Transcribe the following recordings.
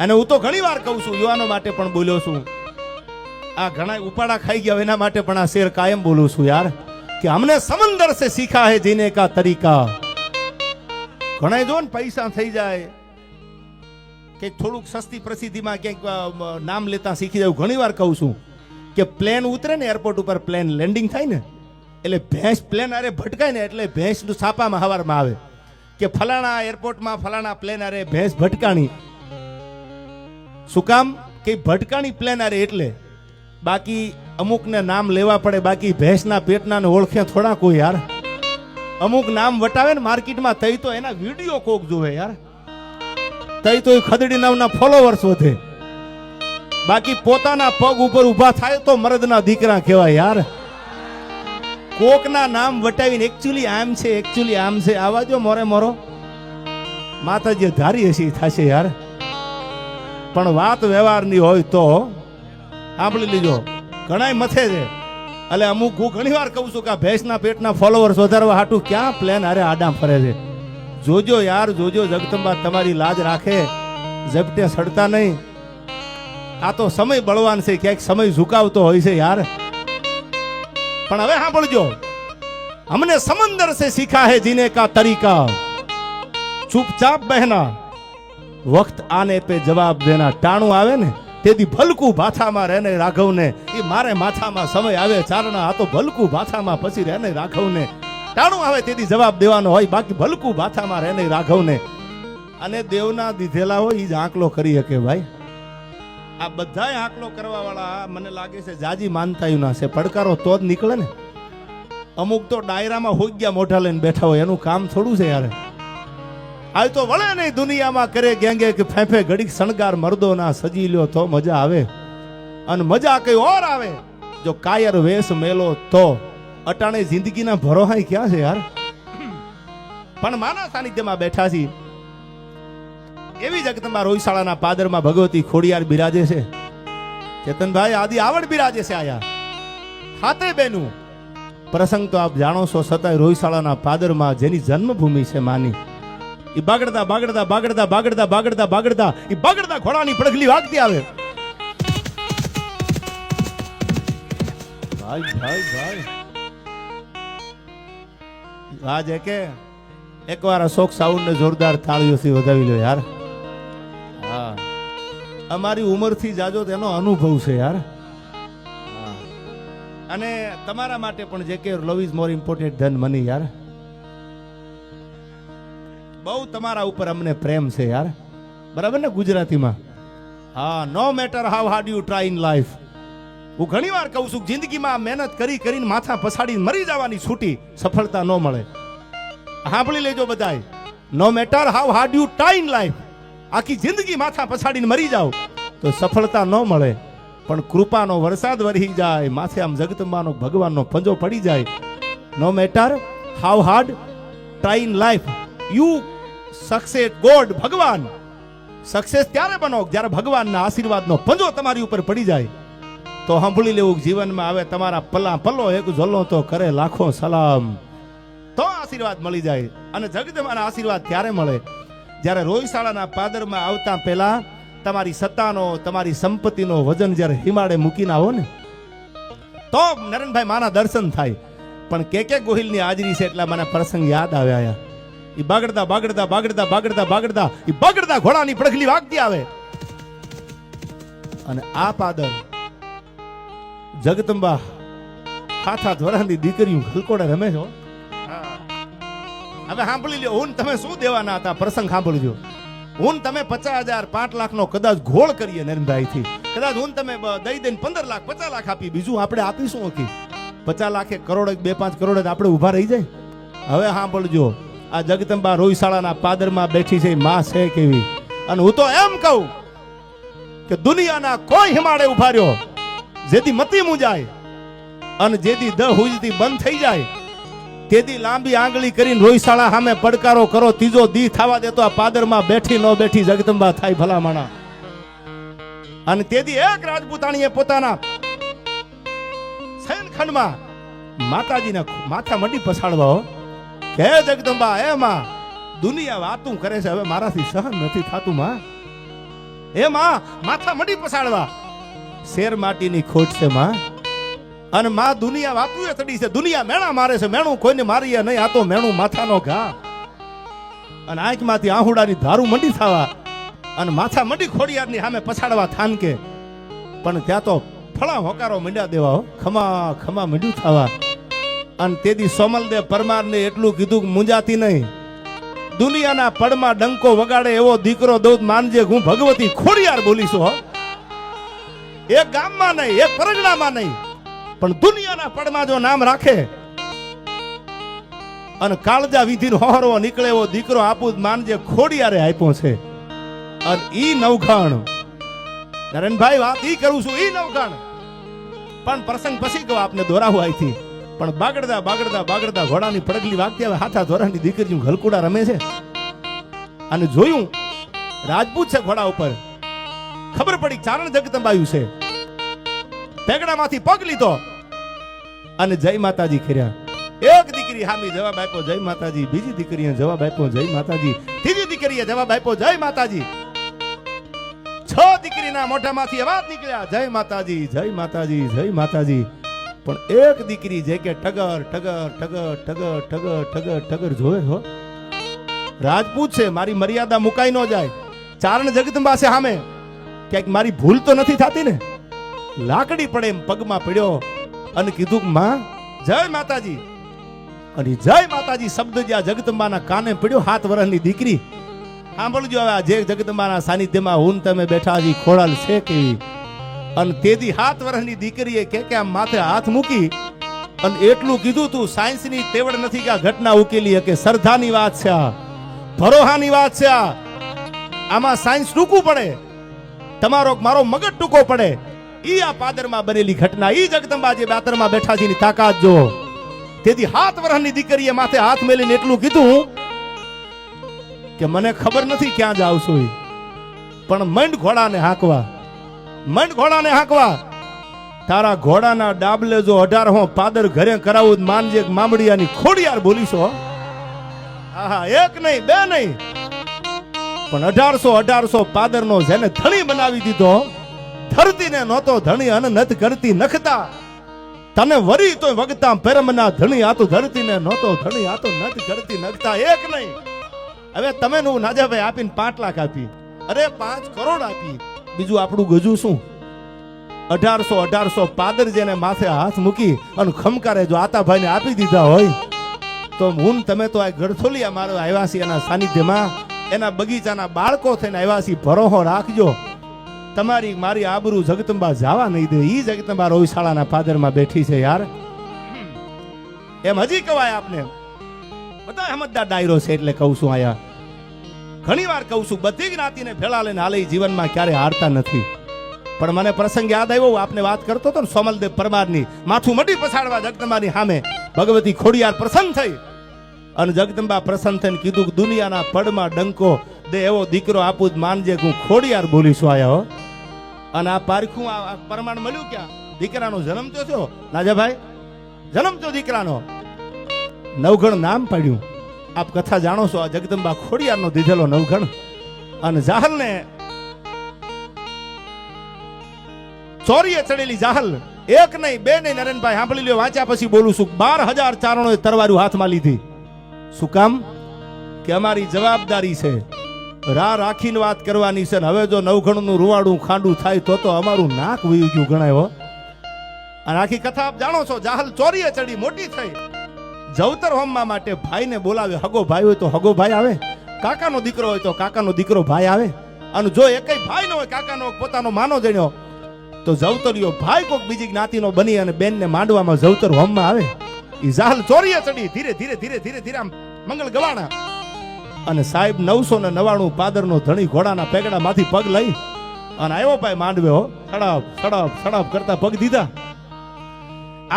અને હું તો ઘણી વાર કહું છું, યુવાનો માટે પણ બોલ્યો છું. આ ઘણા ઉપાડા ખાઈ ગયા, એના માટે પણ આ શેર કાયમ બોલું છું યાર, કે અમને સમંદર સે શીખા હે જીને કા તરીકા. ઘણા જો ને પૈસા થઈ જાય, કે થોડુંક સસ્તી પ્રસિદ્ધિમાં ક્યાંક નામ લેતા શીખી જાય. ઘણી વાર કહું છું કે પ્લેન ઉતરે ને એરપોર્ટ ઉપર પ્લેન લેન્ડિંગ થાય ને, એટલે ભેંસ પ્લેન અરે ભટકાય ને, એટલે ભેંસનું છાપામાં હવારમાં આવે. કે ફલાણા એરપોર્ટમાં ફલાણા પ્લેન અરે ભેંસ ભટકાણી. શું કામ? કે ભટકાણી પ્લેન અરે એટલે? બાકી અમુકને નામ લેવા પડે, બાકી ભેંસના પેટના ઓળખે થોડા કોઈ યાર. અમુક નામ વટાવે ને માર્કેટમાં, તઈ તો એના વીડિયો કોક જોવે યાર. તઈ તો એ ખદડી નામના ફોલોવર્સ વધે. બાકી પોતાના પગ ઉપર ઊભા થાય તો મરદના દીકરા કહેવાય યાર. કોકના નામ વટાવીને એકચ્યુઅલી આમ છે એકચ્યુઅલી આમ છે. આવા જો મોરે મોરો. માતાજી ધારી હશે થશે યાર. પણ વાત વ્યવહારની હોય તો સાંભળી લીજો. ઘણાય મથે છે. એટલે અમુક હું ઘણી વાર કહું છું કે ભેંસના પેટના ફોલોવર્સ વધારવા હાટું ક્યાં પ્લેન અરે આડા ફરે છે. જોજો યાર, જોજો જગદંબા, તમારી લાજ રાખે. ઝપટે સડતા નહીં. આ તો સમય બળવાન છે, ક્યાંક સમય ઝુકાવતો હોય છે યાર. પણ હવે સાંભળજો. અમને સમંદર સે શીખા હે જીને કા તરીકા. ચૂપચાપ બહેના. વખત આને પે જવાબ દેના ટાણું આવે ને, તેથી ભલકું ભાથામાં રહેને રાઘવને. એ મારે માથામાં સમય આવે, ચારણા આ તો ભલકું ભાથામાં પછી રહેને રાઘવને. ટાણું આવે તેથી જવાબ દેવાનો હોય, બાકી ભલકું ભાથામાં રહેને રાઘવને. અને દેવના દીધેલા હોય એ જ આંકલો કરી શકે ભાઈ. આ બધા આંકલો કરવા વાળા મને લાગે છે જાજી માનતાયું ના છે, પડકારો તો જ નીકળે ને. અમુક તો ડાયરામાં હોઈ ગયા મોઢા લઈને બેઠા હોય, એનું કામ થોડું છે યારે. આજ તો વળે નહીં દુનિયામાં કરે ગેંગે કે ફેફે ઘડીક શણગાર મર્દો ના સજી લ્યો તો મજા આવે. અને મજા કઈ ઓર આવે. જો કાયર વેશ મેલો તો. અટાણે જિંદગીના ભરોહાઈ ક્યાં છે યાર? પણ માના સાનિધ્યમાં બેઠા છીએ એવી જગતમાં રોહિશાળાના પાદરમાં ભગવતી ખોડિયાર બિરાજે છે. ચેતનભાઈ આદિ આવડ બિરાજે છે આયા. હાથે બેનું. પ્રસંગ તો આપ જાણો છો છતાંય રોહિશાળાના પાદરમાં જેની જન્મભૂમિ છે માની. એ બાગડતા બાગડતા બાગડતા બાગડતા બાગડતા બાગડતા એ બાગડતા ઘોડાની પડગલી વાગતી આવે. ભાઈ ભાઈ ભાઈ. આજે કે એકવાર અશોક સાઉન્ડ ને જોરદાર તાળીઓથી વધાવી લો યાર. હા. અમારી ઉંમરથી જાજો તેનો અનુભવ છે યાર. અને તમારા માટે પણ જે કે લવ ઇઝ મોર ઇમ્પોર્ટન્ટ ધન મની યાર. બહુ તમારા ઉપર અમને પ્રેમ છે યાર. બરાબર ને ગુજરાતીમાં? હા no matter how hard you try in life હું ઘણી વાર કહું છું, જિંદગીમાં મહેનત કરી કરીને માથા પછાડીને મરી જવાની છૂટી સફળતા ન મળે. સાંભળી લેજો બધાય. No matter how hard you try in life આખી જિંદગી માથા પછાડીને મરી જાઓ, તો સફળતા ન મળે. પણ કૃપાનો વરસાદ વરી જાય, માથે આમ જગતમાનો ભગવાનનો પંજો પડી જાય. No matter how hard try in life you success god ભગવાન. સક્સેસ ત્યારે બનો જ્યારે ભગવાનના આશીર્વાદનો પંજો તમારી ઉપર પડી જાય. તો સાંભળી લેવું જીવનમાં આવે તમારા પલ્લા પલ્લો એક ઝોલો તો કરે લાખો સલામ. તો આશીર્વાદ મળી જાય અને જગદમાના આશીર્વાદ ત્યારે મળે. જ્યારે રોહિશાળાના પાદરમાં આવતા પહેલા તમારી સત્તાનો, તમારી સંપત્તિનો વજન જ્યારે હિમાડે મૂકીને આવો ને, તો નરેનભાઈ માના દર્શન થાય. પણ કે કે ગોહિલની હાજરી છે એટલા મને પ્રસંગ યાદ આવ્યા એ બાગડતા બાગડતા બાગડતા બાગડતા બાગડતા એ બાગડતા ઘોડાની પડખલી વાગતી આવે. અને આ પાદર જગદંબા હાથ હાથ વરાની દીકરીઓ રમે છો હવે સાંભળી લ્યો હું તમે શું દેવાના હતા? પ્રસંગ સાંભળજો હું તમે પચાસ હજાર, પાંચ લાખ નો કદાચ ઘોળ કરીએ નરેન્દ્રભાઈ થી કદાચ હું તમે દઈ દઈને પંદર લાખ, પચાસ લાખ આપી. બીજું આપણે આપીશું ઓકે. પચાસ લાખ કરોડ બે પાંચ કરોડ આપણે ઊભા રહી જાય. હવે સાંભળજો. આ જગદંબા રોહિશાળાના પાદરમાં બેઠી છે, માં છે કેવી? અને હું તો એમ કહું કે દુનિયાના કોઈ હિમાડે ઊભા રહ્યો જેથી મતી મુંજાય અને જેથી દ હુજતી બંધ થઈ જાય તેથી લાંબી આંગળી કરીને રોહિશાળા સામે પડકારો કરો, ત્રીજો દી થવા દેતો આ પાદરમાં બેઠી ન બેઠી જગદંબા થાય ભલામણા. અને તેથી એક રાજપૂતાણીએ પોતાના શયનખંડમાં માતાજીના માથા મંડી પછાડવા હો જગદંબા, હે માં, દુનિયા વાતું કરે છે, હવે મારાથી સહન નથી થાતું, માં. હે માં, માથા મડી પસાડવા. શેર માટીની ખોટ છે, માં. અને માં દુનિયા એ ચડી છે, દુનિયા મેણા મારે છે, મેણું કોઈને મારીએ નહીં, આ તો મેણું માથાનો ઘા. અને આંખમાંથી આહુડાની ધારું મંડી થવા અને માથા મંડી ખોડિયારની સામે પછાડવા થાનકે. પણ ત્યાં તો ફળા હોકારો મંડ્યા દેવા ખમા ખમા મંડ્યું થવા. અને તેથી સોમલદેવ પરમારને એટલું કીધું કે મુંજાતી નહીં. દુનિયાના પડમાં ડંકો વગાડે એવો દીકરો દઉં માનજે હું ભગવતી ખોડિયાર બોલીશું હો. એક ગામમાં નહીં એક પરગણામાં નહીં. પણ દુનિયાના પડમાં જો નામ રાખે અને કાળજા વિધિનો હોરો નીકળે એવો દીકરો આપું માનજે ખોડિયારે આપ્યો છે. અને ઈ નવખાણ નરેનભાઈ, વાત ઈ કરું છું, ઈ નવખાણ પણ પ્રસંગ પછી કહો, આપને દોરાવું અહીંથી પણ બાગડતા બાગડતા બાગડતા ઘોડાની પડગલી વાગતી હવે હાથા ધોરાની દીકરી ઘલકુડા રમે છે. અને જોયું, રાજપૂત છે ઘોડા ઉપર. ખબર પડી ચારણ જગદંબાયું છે. પેગડામાંથી પગ લીધો અને જય માતાજી કર્યા. એક દીકરી હામી જવાબ આપ્યો, જય માતાજી. બીજી દીકરીએ જવાબ આપ્યો, જય માતાજી. ત્રીજી દીકરીએ જવાબ આપ્યો, જય માતાજી. છ દીકરીના મોઢામાંથી અવાજ નીકળ્યા, જય માતાજી જય માતાજી જય માતાજી. પણ એક દીકરી જે કે ટગર ટગર ટગર ટગર ટગર ટગર ટગર જોવે છો રાજપૂત છે, મારી મર્યાદા મુકાઈ ન જાય. ચારણ જગદંબા છે સામે. ક્યાંક મારી ભૂલ તો નથી થતી ને? લાકડી પડે એમ પગમાં પડ્યો અને કીધું, માં, જય માતાજી. અને જય માતાજી શબ્દ જ્યાં જગદંબાના કાને પડ્યો હાથ વર્ષની દીકરી. સાંભળજો હવે આ જે જગદંબાના સાનિધ્યમાં હું તમે બેઠા હજી ખોડાલ છે કેવી અને તેથી હાથ વર્ષની દીકરીએ કે કે આમ માથે હાથ મૂકી અને એટલું કીધું તું, સાયન્સની તેવડ નથી કે આ ઘટના ઉકેલી કે શ્રદ્ધાની વાત છે આ, ભરોહાની વાત છે આ. આમાં સાયન્સ ટૂંકું પડે, તમારો મારો મગજ ટૂંકો પડે. ઈ આ પાદરમાં બનેલી ઘટના, ઈ જગદંબા જે બાતરમાં બેઠા છે તાકાત જો તેથી હાથ વર્ષની દીકરીએ માથે હાથ મેલીને એટલું કીધું કે, મને ખબર નથી ક્યાં જાવ છું. પણ મંડ ઘોડાને હાંકવા. મંડ ઘોડાને હાંકવા. તારા ઘોડાના ડાબલે જો અઢાર હો, પાદર ઘરે કરાવું માનજે મામડિયાની ખોડિયાર બોલીશો આહા, એક નહીં, બે નહીં. પણ અઢારસો અઢારસો પાદરનો જેને ધણી બનાવી દીધો, ધરતીને નહોતો ધણી અને નથ કરતી નખતા. તને વરી તો વગતા પરમના ધણી આતો ધરતીને નહોતો ધણી આતો નથ કરતી નખતા. એક નહીં. હવે તમે નું નાજાભાઈ આપીને પાંચ લાખ આપી. અરે, પાંચ કરોડ આપી. બીજું આપણું ગજું શું? અઢારસો અઢારસો પાદર જેને માથે હાથ મૂકી અને ખમકારે જો આતાભાઈને આપી દીધા હોય, તો હું તમે તો આ ગળથોલિયા મારો આવ્યા છીએ એના સાનિધ્યમાં, એના બગીચાના બાળકો થઈને આવ્યા છીએ ભરોહો રાખજો. તમારી મારી આબરૂ જગતંબા જવા નહીં દે. એ જગતંબા રોહિશાળાના પાદરમાં બેઠી છે યાર. એમ હજી કવાય આપને. બધા સમજદાર ડાયરો છે એટલે કહું છું આયા. ઘણી વાર કહું છું, બધી જ્ઞાતિને ભેળા લઈને હાલે જીવનમાં ક્યારે હારતા નથી. પણ મને પ્રસંગ યાદ આવ્યો આપને વાત કરતો હતો ને, સોમલદેવ પરમારની માથું મટી પછાડવા જગદંબાની સામે ભગવતી ખોડિયાર પ્રસન્ન થઈ. અને જગદંબા પ્રસન્ન થઈને કીધું કે, દુનિયાના પડમાં ડંકો દે, એવો દીકરો આપું જ માનજે હું ખોડિયાર બોલીશું આયા હો. અને આ પારખું, આ પ્રમાણ મળ્યું ક્યાં? દીકરાનો જન્મ તો થયો નાજાભાઈ જન્મ તો દીકરાનો. નવગણ નામ પાડ્યું. આપ કથા જાણો છો, આ જગદંબા ખોડિયારનો દીધેલો નવગણ અને જાહલને ચોરીએ ચડેલી જાહલ. એક નહીં, બે નહીં, નરેનભાઈ, સાંભળી લ્યો, વાંચ્યા પછી બોલું છું બાર હજાર ચારણોએ તરવારું હાથમાં લીધી. શું કામ? કે અમારી જવાબદારી છે, રા રાખીને વાત કરવાની છે, ને હવે જો નવઘણનું રૂવાડું ખાંડું થાય તો તો અમારું નાક વયું ગયું ગણાય અને આખી કથા આપ જાણો છો, જાહલ ચોરીએ ચડી, મોટી થઈ. જવતર હોમવા માટે ભાઈને બોલાવે હગો ભાઈ હોય તો હગો ભાઈ આવે. કાકાનો દીકરો હોય તો કાકાનો દીકરો ભાઈ આવે. અને જો એકય ભાઈ નો હોય, કાકાનો પોતાનો માનો જણ્યો, તો જવતરિયો ભાઈ કોક બીજી જ્ઞાતિનો બની અને બેનને માંડવામાં જવતર હોમમાં આવે. એ ઝાલ ચોરીએ ચડી, ધીરે ધીરે ધીરે ધીરે ધીરે આમ મંગળ ગવાણા. અને સાહેબ નવસો ને નવાણું પાદરનો ધણી ઘોડાના પેગડામાંથી પગ લઈ અને આવ્યો ભાઈ માંડવે હો સડપ સડપ સડપ કરતા પગ દીધા.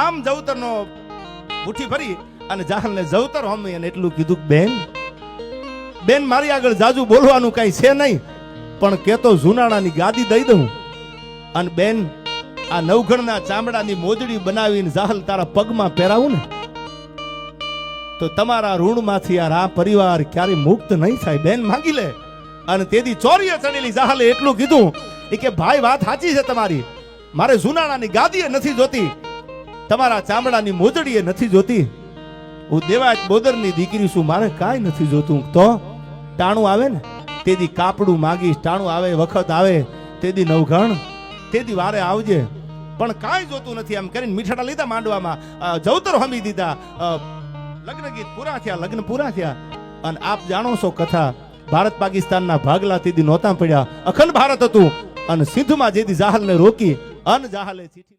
આમ જવતરનો મુઠ્ઠી ભરી અને જાહલને જવતર હોમી અને એટલું કીધું બેન બેન, મારી આગળ જાજુ બોલવાનું કઈ છે નહીં, પણ કેતો જુનાણાની ગાદી દઈ દઉં. અને બેન, આ નવઘણના ચામડાની મોજડી બનાવીને જાહલ તારા પગમાં પહેરાવું ને, તો તમારા ઋણમાંથી આ રા પરિવાર ક્યારે મુક્ત નહીં થાય. બેન, માંગી લે. અને તેથી ચોરીએ ચડેલી જાહલે એટલું કીધું એ કે, ભાઈ, વાત સાચી છે તમારી. મારે જુનાણાની ગાદીએ નથી જોતી, તમારા ચામડાની મોજડીએ નથી જોતી. હું દેવાજ બોદરની દીકરી છું, મારે કાંઈ નથી જોતું. તો ટાણું આવે ને? તેથી કાપડું માગીશ, ટાણું આવે, વખત આવે તેથી નવઘણ તેથી વારે આવજે. પણ કાંઈ જોતું નથી એમ કરીને મીઠાડા લીધા માંડવામાં. જવતર હમી દીધા. લગ્ન ગીત પૂરા થયા, લગ્ન પૂરા થયા. અને આપ જાણો છો કથા, ભારત પાકિસ્તાનના ભાગલા તેથી નહોતા પડ્યા. અખંડ ભારત હતું. અને સિંધમાં જેથી જાહલને રોકી, અન જાહલે ચીઠી